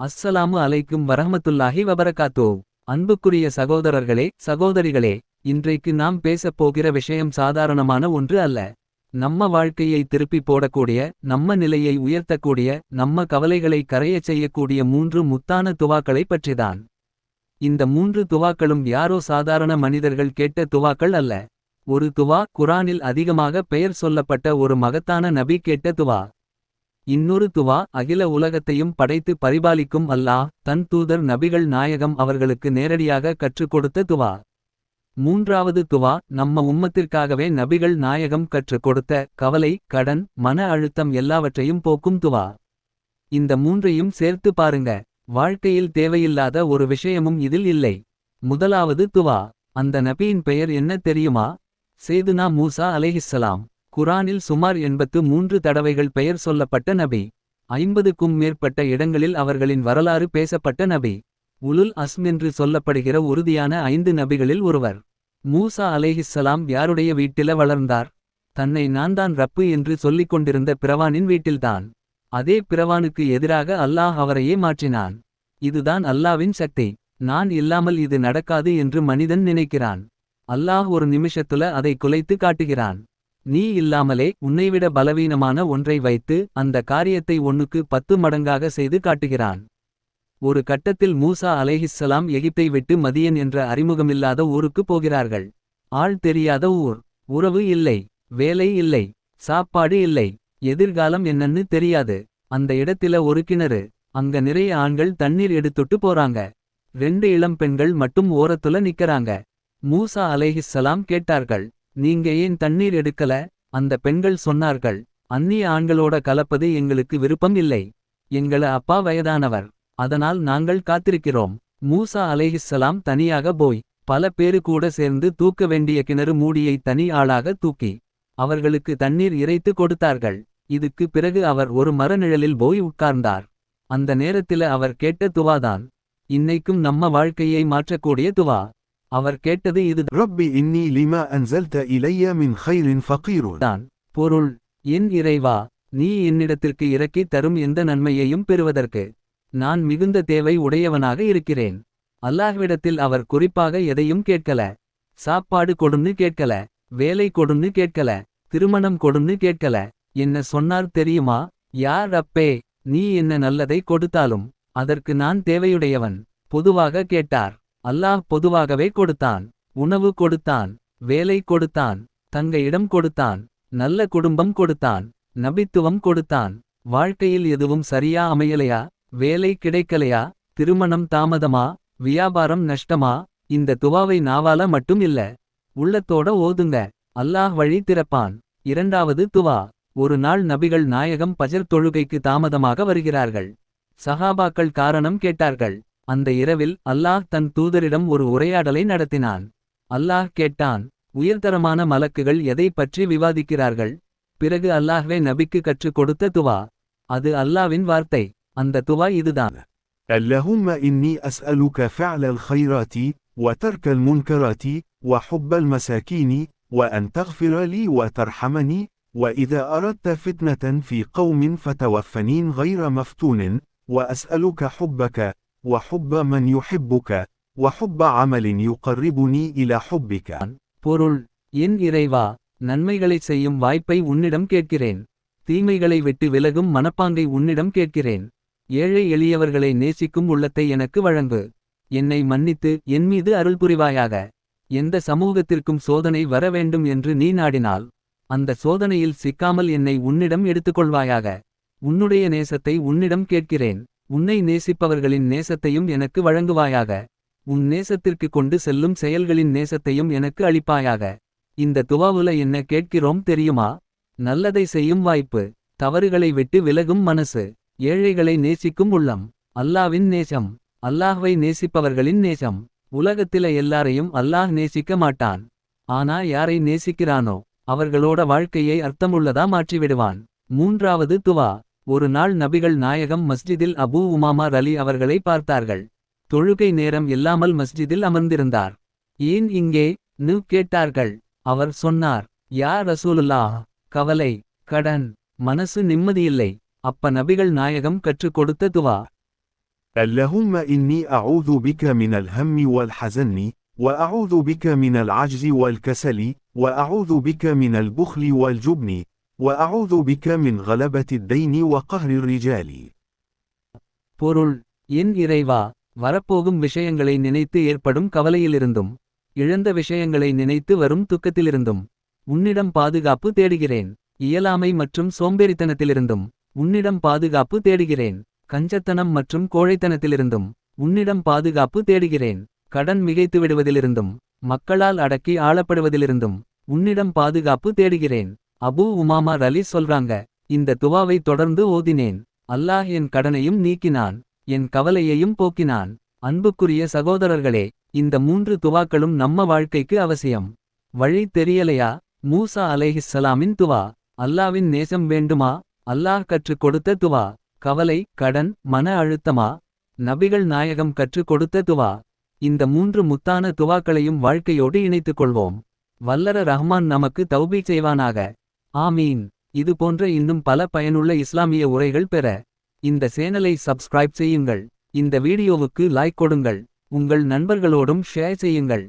அஸ்ஸலாமு அலைக்கும் வரஹமத்துல்லாஹி வபரகாத்தோ. அன்புக்குரிய சகோதரர்களே சகோதரிகளே இன்றைக்கு நாம் பேசப் போகிற விஷயம் சாதாரணமான ஒன்று அல்ல. நம்ம வாழ்க்கையை திருப்பி போடக்கூடிய நம்ம நிலையை உயர்த்தக்கூடிய நம்ம கவலைகளை கரையச் செய்யக்கூடிய மூன்று முத்தான துவாக்களைப் பற்றிதான். இந்த மூன்று துவாக்களும் யாரோ சாதாரண மனிதர்கள் கேட்ட துவாக்கள் அல்ல. ஒரு துவா குரானில் அதிகமாக பெயர் சொல்லப்பட்ட ஒரு மகத்தான நபி கேட்ட துவா. இன்னொரு துவா அகில உலகத்தையும் படைத்து பரிபாலிக்கும் அல்லாஹ் தன் தூதர் நபிகள் நாயகம் அவர்களுக்கு நேரடியாக கற்றுக் கொடுத்த துவா. மூன்றாவது துவா நம்ம உம்மத்திற்காகவே நபிகள் நாயகம் கற்றுக் கொடுத்த கவலை கடன் மன அழுத்தம் எல்லாவற்றையும் போக்கும் துவா. இந்த மூன்றையும் சேர்த்து பாருங்க வாழ்க்கையில் தேவையில்லாத ஒரு விஷயமும் இதில் இல்லை. முதலாவது துவா அந்த நபியின் பெயர் என்ன தெரியுமா? சேதுனா மூசா அலைஹிஸ்ஸலாம். குரானில் சுமார் எண்பத்து மூன்று தடவைகள் பெயர் சொல்லப்பட்ட நபி. ஐம்பதுக்கும் மேற்பட்ட இடங்களில் அவர்களின் வரலாறு பேசப்பட்ட நபி. உலுல் அஸ்ம் என்று சொல்லப்படுகிற உறுதியான ஐந்து நபிகளில் ஒருவர். மூசா அலேஹிஸ்ஸலாம் யாருடைய வீட்டில வளர்ந்தார்? தன்னை நான்தான் ரப்பு என்று சொல்லிக் கொண்டிருந்த பிரவானின் வீட்டில்தான். அதே பிரவானுக்கு எதிராக அல்லாஹ் அவரையே மாற்றினான். இதுதான் அல்லாவின் சக்தி. நான் இல்லாமல் இது நடக்காது என்று மனிதன் நினைக்கிறான். அல்லாஹ் ஒரு நிமிஷத்துல அதை குலைத்து காட்டுகிறான். நீ இல்லாமலே உன்னைவிட பலவீனமான ஒன்றை வைத்து அந்த காரியத்தை ஒன்னுக்கு பத்து மடங்காக செய்து காட்டுகிறான். ஒரு கட்டத்தில் மூசா அலைஹிஸ்ஸலாம் எகிப்தை விட்டு மதியன் என்ற அறிமுகமில்லாத ஊருக்கு போகிறார்கள். ஆள் தெரியாத ஊர். உறவு இல்லை. வேலை இல்லை. சாப்பாடு இல்லை. எதிர்காலம் என்னன்னு தெரியாது. அந்த இடத்தில ஒரு கிணறு. அங்க நிறைய ஆண்கள் தண்ணீர் எடுத்துட்டு போறாங்க. ரெண்டு இளம் பெண்கள் மட்டும் ஓரத்துல நிக்கறாங்க. மூசா அலைஹிஸ்ஸலாம் கேட்டார்கள். நீங்க ஏன் தண்ணீர் எடுக்கல? அந்த பெண்கள் சொன்னார்கள் அந்நிய ஆண்களோட கலப்பது எங்களுக்கு விருப்பம் இல்லை. எங்கள அப்பா வயதானவர் அதனால் நாங்கள் காத்திருக்கிறோம். மூசா அலைஹிஸ்ஸலாம் தனியாக போய் பல பேரு கூட சேர்ந்து தூக்க வேண்டிய கிணறு மூடியை தனி ஆளாக தூக்கி அவர்களுக்கு தண்ணீர் இறைத்து கொடுத்தார்கள். இதுக்கு பிறகு அவர் ஒரு மரநிழலில் போய் உட்கார்ந்தார். அந்த நேரத்தில அவர் கேட்ட துவாதான் இன்னைக்கும் நம்ம வாழ்க்கையை மாற்றக்கூடிய துவா. அவர் கேட்டது இது ரப்பி இன்னி லிமா அன்சல்த இலைய மின் ஹைரின் ஃபகீரு தான். பொருள் என் இறைவா நீ என்னிடத்திற்கு இறக்கி தரும் எந்த நன்மையையும் பெறுவதற்கு நான் மிகுந்த தேவை உடையவனாக இருக்கிறேன். அல்லாஹ்விடத்தில் அவர் குறிப்பாக எதையும் கேட்கல. சாப்பாடு கொடுன்னு கேட்கல. வேலை கொடுன்னு கேட்கல. திருமணம் கொடுன்னு கேட்கல. என்ன சொன்னார் தெரியுமா? யார் அப்பே நீ என்ன நல்லதை கொடுத்தாலும் அதற்கு நான் தேவையுடையவன். பொதுவாக கேட்டார். அல்லாஹ் பொதுவாகவே கொடுத்தான் உணவு கொடுத்தான் வேலை கொடுத்தான் தங்க இடம் கொடுத்தான் நல்ல குடும்பம் கொடுத்தான் நபித்துவம் கொடுத்தான் வாழ்க்கையில் எதுவும் சரியா அமையலையா வேலை கிடைக்கலையா திருமணம் தாமதமா வியாபாரம் நஷ்டமா இந்த துவாவை நாவால மட்டும் இல்ல உள்ளத்தோட ஓதுங்க அல்லாஹ் வழி திறப்பான். இரண்டாவது துவா ஒரு நாள் நபிகள் நாயகம் பஜர் தொழுகைக்கு தாமதமாக வருகிறார்கள். சஹாபாக்கள் காரணம் கேட்டார்கள். அந்த இரவில் அல்லாஹ் தன் தூதரிடம் ஒரு உரையாடலை நடத்தினான் அல்லாஹ் கேட்டான் உயர்தரமான மலக்குகள் எதை பற்றி விவாதிக்கிறார்கள் பிறகு அல்லாஹ்வே நபிக்கு கற்றுக் கொடுத்த துவா அது அல்லாவின் வார்த்தை அந்த துவா இதுதான் اللهم إني أسألك فعل الخيرات وترك المنكرات وحب المساكين وأن تغفر لي وترحمني وإذا أردت فتنة في قوم فتوفني غير مفتون وأسألك حبك وحب من يحبك وحب عمل يقربني إلى حبك பொருள் என் இறைவா நன்மைகளைச் செய்யும் வாய்ப்பை உன்னிடம் கேட்கிறேன் தீமைகளை விட்டு விலகும் மனப்பாங்கை உன்னிடம் கேட்கிறேன் ஏழை எளியவர்களை நேசிக்கும் உள்ளத்தை எனக்கு வழங்கு என்னை மன்னித்து என் மீது அருள் புரிவாயாக எந்த சமூகத்திற்கும் சோதனை வர வேண்டும் என்று நீ நாடினால் அந்த சோதனையில் சிக்காமல் என்னை உன்னிடம் எடுத்துக்கொள்வாயாக உன்னுடைய நேசத்தை உன்னிடம் கேட்கிறேன் உன்னை நேசிப்பவர்களின் நேசத்தையும் எனக்கு வழங்குவாயாக. உன் நேசத்திற்கு கொண்டு செல்லும் செயல்களின் நேசத்தையும் எனக்கு அளிப்பாயாக. இந்த துவாவுல என்ன கேட்கிறோம் தெரியுமா? நல்லதை செய்யும் வாய்ப்பு தவறுகளை விட்டு விலகும் மனசு ஏழைகளை நேசிக்கும் உள்ளம் அல்லாவின் நேசம் அல்லாஹ்வை நேசிப்பவர்களின் நேசம் உலகத்தில எல்லாரையும் அல்லாஹ் நேசிக்க மாட்டான். ஆனா யாரை நேசிக்கிறானோ அவர்களோட வாழ்க்கையை அர்த்தமுள்ளதா மாற்றிவிடுவான். மூன்றாவது துவா ஒரு நாள் நபிகள் நாயகம் மஸ்ஜிதில் அபூ உமாமா ரலி அவர்களை பார்த்தார்கள் தொழுகை நேரம் இல்லாமல் மஸ்ஜிதில் அமர்ந்திருந்தார் ஏன் இங்கே நு கேட்டார்கள் அவர் சொன்னார் யா ரசூலுல்லாஹ் கவலை கடன் மனசு நிம்மதியில்லை அப்ப நபிகள் நாயகம் கற்றுக் கொடுத்த துவா اللهم إني أعوذ بك من الهم والحزن وأعوذ بك من العجز والكسل وأعوذ بك من البخل والجبن وأعوذ بك من غلبة الدين وقهر الرجال பொருள் என் இறைவா வரப்போகும் விஷயங்களை நினைத்து ஏற்படும் கவலையிலிருந்தும் இழந்த விஷயங்களை நினைத்து வரும் துக்கத்திலிருந்தும் உன்னிடம் பாதுகாப்பு தேடுகிறேன் இயலாமை மற்றும் சோம்பேறித்தனத்திலிருந்தும் உன்னிடம் பாதுகாப்பு தேடுகிறேன் கஞ்சத்தனம் மற்றும் கோழைத்தனத்திலிருந்தும் உன்னிடம் பாதுகாப்பு தேடுகிறேன் கடன் மிகைத்து விடுவதிலிருந்தும் மக்களால் அடக்கி ஆளப்படுவதிலிருந்தும் உன்னிடம் பாதுகாப்பு தேடுகிறேன் அபூ உமாமா ரலி சொல்றாங்க இந்த துவாவை தொடர்ந்து ஓதினேன். அல்லாஹ் என் கடனையும் நீக்கினான் என் கவலையையும் போக்கினான். அன்புக்குரிய சகோதரர்களே இந்த மூன்று துவாக்களும் நம்ம வாழ்க்கைக்கு அவசியம். வழி தெரியலையா? மூசா அலேஹிஸ்ஸலாமின் துவா அல்லாவின் நேசம் வேண்டுமா? அல்லாஹ் கற்றுக் கொடுத்த துவா கவலை கடன் மன அழுத்தமா? நபிகள் நாயகம் கற்றுக் கொடுத்த துவா. இந்த மூன்று முத்தான துவாக்களையும் வாழ்க்கையோடு இணைத்துக் கொள்வோம். வல்லர ரஹ்மான் நமக்கு தௌபீ செய்வானாக. ஆமீன். இது போன்ற இன்னும் பல பயனுள்ள இஸ்லாமிய உரைகள் பெற இந்த சேனலை சப்ஸ்கிரைப் செய்யுங்கள். இந்த வீடியோவுக்கு லைக் கொடுங்கள். உங்கள் நண்பர்களோடும் ஷேர் செய்யுங்கள்.